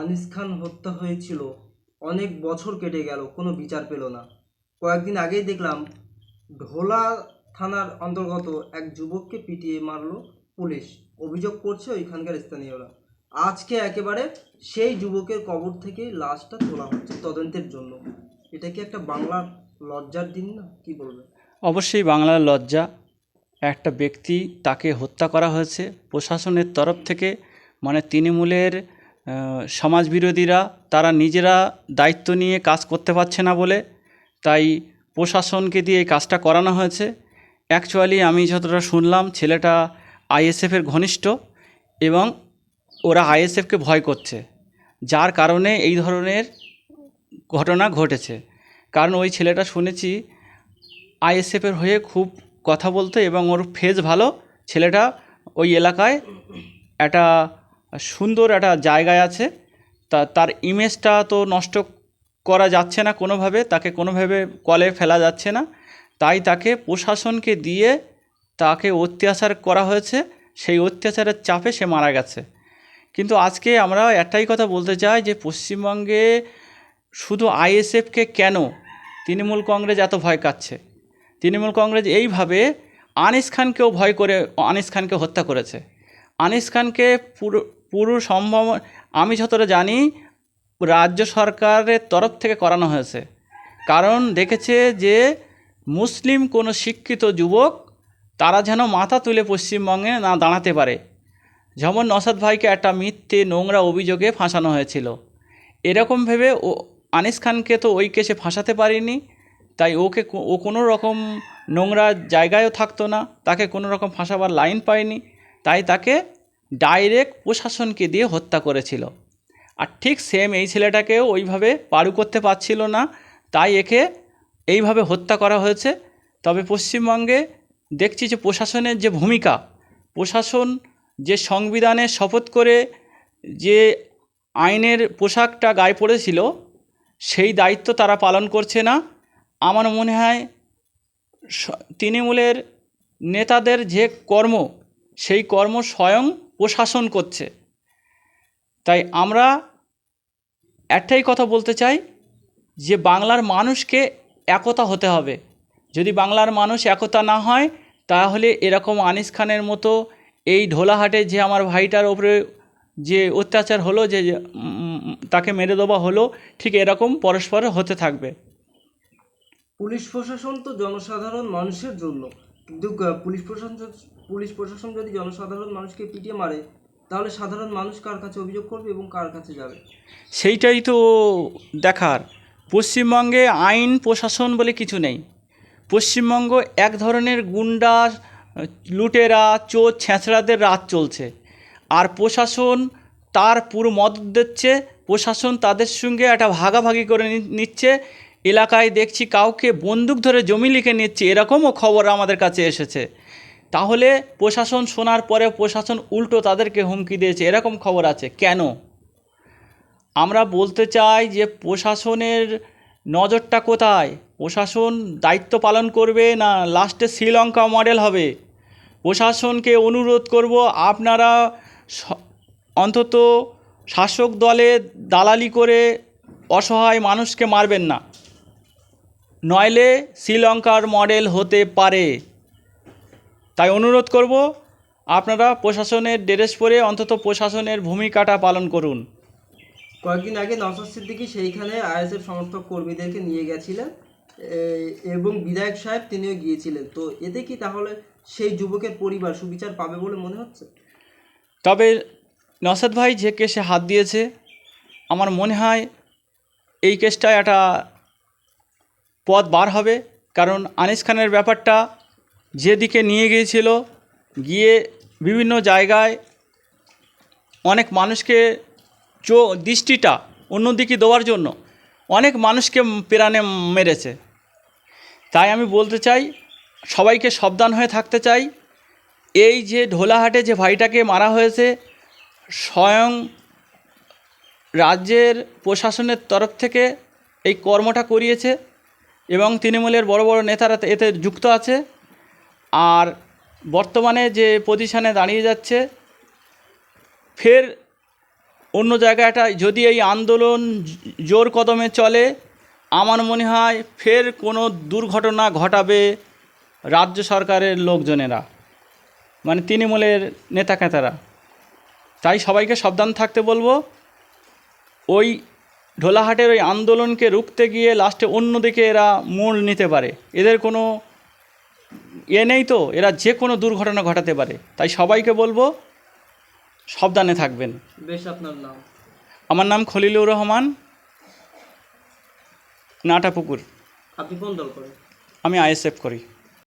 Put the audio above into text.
আনিস খান হত্যা হয়েছিল। অনেক বছর কেটে গেল, কোনো বিচার পেল না। কয়েকদিন আগেই দেখলাম, ঢোলা থানার অন্তর্গত এক যুবককে পিটিয়ে মারলো পুলিশ। অভিযোগ করছে ওইখানকার স্থানীয়রা। আজকে একেবারে সেই যুবকের কবর থেকে লাশটা তোলা হচ্ছে তদন্তের জন্য। এটা কি একটা বাংলার লজ্জার দিন না? কি বলবে অবশ্যই বাংলার লজ্জা। একটা ব্যক্তি তাকে হত্যা করা হয়েছে। প্রশাসনের তরফ থেকে মানে তৃণমূলের সমাজবিরোধীরা, তারা নিজেরা দায়িত্ব নিয়ে কাজ করতে পারছে না বলে, তাই প্রশাসনকে দিয়ে এই কাজটা করানো হয়েছে। অ্যাকচুয়ালি আমি যতটা শুনলাম, ছেলেটা আইএসএফের ঘনিষ্ঠ এবং ওরা আইএসএফকে ভয় করছে, যার কারণে এই ধরনের ঘটনা ঘটেছে। কারণ ওই ছেলেটা শুনেছি আইএসএফের হয়ে খুব কথা বলতো এবং ওর ফেজ ভালো। ছেলেটা ওই এলাকায় একটা সুন্দর একটা জায়গায় আছে। তা, তার ইমেজটা তো নষ্ট করা যাচ্ছে না কোনোভাবে, তাকে কোনোভাবে কলে ফেলা যাচ্ছে না। তাই তাকে প্রশাসনকে দিয়ে তাকে অত্যাচার করা হয়েছে। সেই অত্যাচারের চাপে সে মারা গেছে। কিন্তু আজকে আমরা একটাই কথা বলতে চাই যে, পশ্চিমবঙ্গে শুধু আইএসএফকে কেন তৃণমূল কংগ্রেস এত ভয় কাচ্ছে তৃণমূল কংগ্রেস এইভাবে আনিস খানকেও ভয় করে, আনিস খানকে হত্যা করেছে। আনিস খানকে পুরো পুরো সম্ভব, আমি যতটা জানি, রাজ্য সরকারের তরফ থেকে করানো হয়েছে। কারণ দেখেছে যে, মুসলিম কোনো শিক্ষিত যুবক, তারা যেন মাথা তুলে পশ্চিমবঙ্গে না দাঁড়াতে পারে। যেমন নসাদ ভাইকে একটা মিথ্যে নোংরা অভিযোগে ফাঁসানো হয়েছিল। এরকম ভেবে ও, আনিস খানকে তো ওই কেসে ফাঁসাতে পারিনি, তাই ওকে ও কোনো রকম নোংরা জায়গায়ও থাকতো না, তাকে কোনো রকম ফাঁসাবার লাইন পায়নি তাই তাকে ডাইরেক্ট প্রশাসনকে দিয়ে হত্যা করেছিল। আর ঠিক সেম এই ছেলেটাকেও ওইভাবে পারু করতে পারছিল না। তাই একে এইভাবে হত্যা করা হয়েছে। তবে পশ্চিমবঙ্গে দেখছি যে প্রশাসনের যে ভূমিকা, প্রশাসন যে সংবিধানে শপথ করে যে আইনের পোশাকটা গায়ে পড়েছিল, সেই দায়িত্ব তারা পালন করছে না। আমার মনে হয় তৃণমূলের নেতাদের যে কর্ম, সেই কর্ম স্বয়ং প্রশাসন করছে। তাই আমরা একটাই কথা বলতে চাই যে বাংলার মানুষকে একতা হতে হবে। যদি বাংলার মানুষ একতা না হয়, তাহলে এরকম আনিস খানের মতো এই ঢোলাহাটে যে আমার ভাইটার ওপরে যে অত্যাচার হলো, যে তাকে মেরে দেওয়া হলো, ঠিক এরকম পরস্পর হতে থাকবে। পুলিশ প্রশাসন তো জনসাধারণ মানুষের জন্য। কিন্তু পুলিশ প্রশাসন পুলিশ প্রশাসন যদি জনসাধারণ মানুষকে পিটিয়ে মারে, তাহলে সাধারণ মানুষ কার কাছে অভিযোগ করবে এবং কার কাছে যাবে? সেইটাই তো দেখার। পশ্চিমবঙ্গে আইন, প্রশাসন বলে কিছু নেই। পশ্চিমবঙ্গ এক ধরনের গুন্ডা লুটেরা, চোর, ছেঁচড়াদের রাত চলছে। আর প্রশাসন তার পুরো মদত দিচ্ছে, প্রশাসন তাদের সঙ্গে একটা ভাগাভাগি করে নিচ্ছে। এলাকায় দেখছি কাউকে বন্দুক ধরে জমি লিখে নিচ্ছে, এরকমও খবর আমাদের কাছে এসেছে। তাহলে প্রশাসন শোনার পরে প্রশাসন উল্টো তাদেরকে হুমকি দিয়েছে, এরকম খবর আছে। কেন? আমরা বলতে চাই যে প্রশাসনের নজরটা কোথায়? প্রশাসন দায়িত্ব পালন করবে না লাস্টে শ্রীলঙ্কা মডেল হবে? প্রশাসনকে অনুরোধ করব, আপনারা অন্তত শাসক দলে দালালি করে অসহায় মানুষকে মারবেন না। নইলে শ্রীলঙ্কার মডেল হতে পারে। তাই অনুরোধ করব আপনারা প্রশাসনের ড্রেস পরে অন্তত প্রশাসনের ভূমিকাটা পালন করুন। কয়েকদিন আগে নওসাদ সিদ্দিকী সেইখানে আইএসএফ সমর্থক কর্মীদেরকে নিয়ে গেছিলেন এবং বিধায়ক সাহেব তিনিও গিয়েছিলেন। তো এতে কি তাহলে সেই যুবকের পরিবার সুবিচার পাবে বলে মনে হচ্ছে? তবে নসাদ ভাই যে কেসে হাত দিয়েছে আমার মনে হয় এই কেসটা একটা পথ বার হবে। কারণ আনিস খানের ব্যাপারটা যেদিকে নিয়ে গিয়েছিল, গিয়ে বিভিন্ন জায়গায় অনেক মানুষকে চো, দৃষ্টিটা অন্যদিকে দেওয়ার জন্য অনেক মানুষকে প্রাণে মেরেছে। তাই আমি বলতে চাই, সবাইকে সাবধান হয়ে থাকতে চাই। এই যে ঢোলাহাটে যে ভাইটাকে মারা হয়েছে, স্বয়ং রাজ্যের প্রশাসনের তরফ থেকে এই কর্মটা করিয়েছে। এবং তৃণমূলের বড় বড় নেতারা এতে যুক্ত আছে। আর বর্তমানে যে পজিশানে দাঁড়িয়ে যাচ্ছে, ফের অন্য জায়গাটায় যদি এই আন্দোলন জোর কদমে চলে, আমার মনে হয় ফের কোনো দুর্ঘটনা ঘটাবে রাজ্য সরকারের লোকজনেরা মানে তৃণমূলের নেতা নেতাকেতারা তাই সবাইকে সাবধান থাকতে বলব, ওই ঢোলাহাটের ওই আন্দোলনকে রুখতে গিয়ে লাস্টে অন্যদিকে এরা মোড় নিতে পারে। এদের কোনো এ নেই তো এরা যে কোনো দুর্ঘটনা ঘটাতে পারে। তাই সবাইকে বলব সাবধানে থাকবেন। বেশ আপনার নাম? আমার নাম খলিলুর রহমান নাটাপুকুর। আপনি কোন দল করেন? আমি আইএসএফ করি।